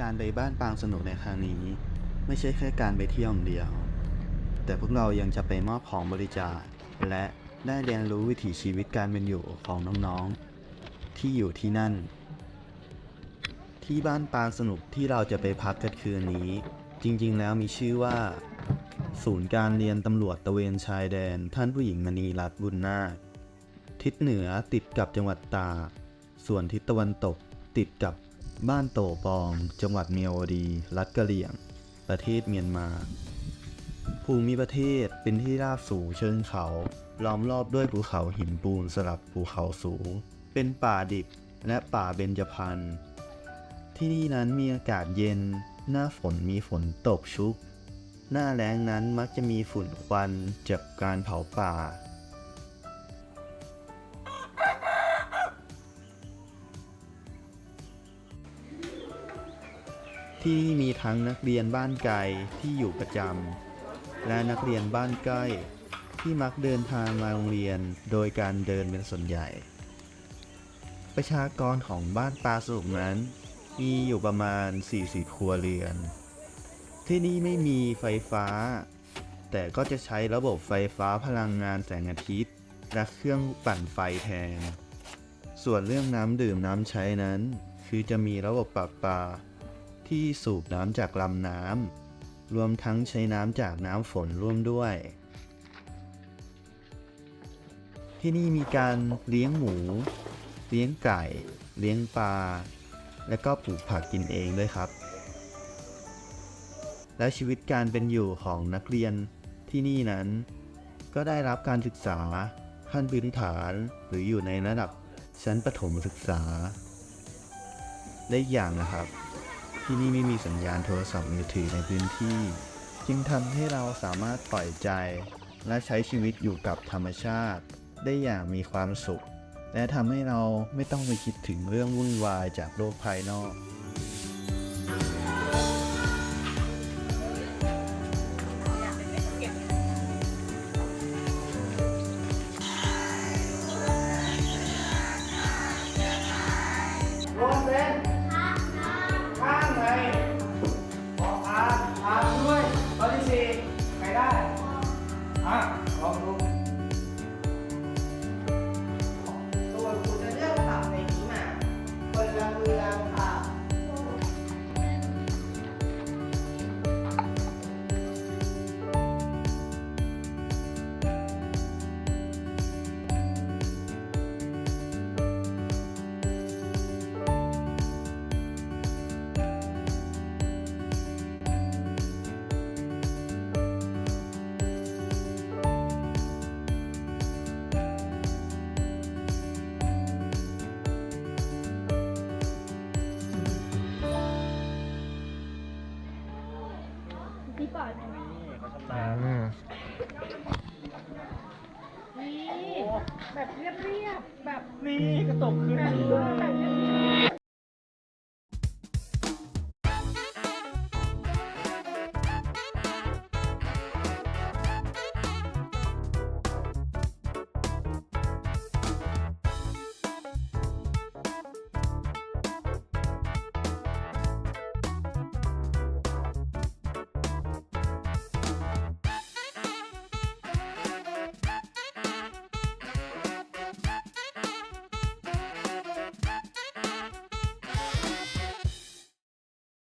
การไปบ้านปางสนุกในครั้งนี้ ไม่ใช่แค่การไปเที่ยวเดียว แต่พวกเรายังจะไปมอบของบริจาค และได้เรียนรู้วิถีชีวิตการเป็นอยู่ของน้องๆ ที่อยู่ที่นั่น ที่บ้านปางสนุกที่เราจะไปพักกันคืนนี้ จริงๆ แล้วมีชื่อว่า ศูนย์การเรียนตำรวจตะเวนชายแดน ท่านผู้หญิงมณีรัตน์บุญนาคทิศเหนือติดกับจังหวัดตากส่วนทิศตะวันตกติดกับ บ้านโตปอง จังหวัดเมียวดี รัฐกะเหรี่ยง ประเทศเมียนมา ภูมิประเทศเป็นที่ราบสูงเชิงเขา ล้อมรอบด้วยภูเขาหินปูนสลับภูเขาสูง เป็นป่าดิบและป่าเบญจพรรณ ที่นี่นั้นมีอากาศเย็น หน้าฝนมีฝนตกชุก หน้าแล้งนั้นมักจะมีฝุ่นควันจากการเผาป่า ที่นี่มีทั้งนักเรียนบ้านไกลที่อยู่ประจำและนักเรียนบ้านใกล้ ที่มักเดินทางมาโรงเรียนโดยการเดินเป็นส่วนใหญ่ ประชากรของบ้านปลาสุกนั้น มีอยู่ประมาณ 40 ครัวเรือน ที่นี่ไม่มีไฟฟ้า แต่ก็จะใช้ระบบไฟฟ้าพลังงานแสงอาทิตย์ และเครื่องปั่นไฟแทน ส่วนเรื่องน้ำดื่มน้ำใช้นั้น คือจะมีระบบปรับปา ที่สูบน้ำจากลำน้ำรวมทั้งใช้น้ำจากน้ำฝนร่วมด้วย ที่นี่มีการเลี้ยงหมู เลี้ยงไก่ เลี้ยงปลา และก็ปลูกผักกินเองด้วยครับ และชีวิตการเป็นอยู่ของนักเรียนที่นี่นั้น ก็ได้รับการศึกษาขั้นพื้นฐานหรืออยู่ในระดับชั้นประถมศึกษา ได้อย่างนะครับ ที่นี่ไม่มีสัญญาณโทรศัพท์มือถือในพื้นที่ จึงทำให้เราสามารถปล่อยใจ และใช้ชีวิตอยู่กับธรรมชาติ ได้อย่างมีความสุข และทำให้เราไม่ต้องไปคิดถึงเรื่องวุ่นวายจากโลกภายนอก นี่ แบบเรียบๆแบบ นี้กระตกขึ้นด้วย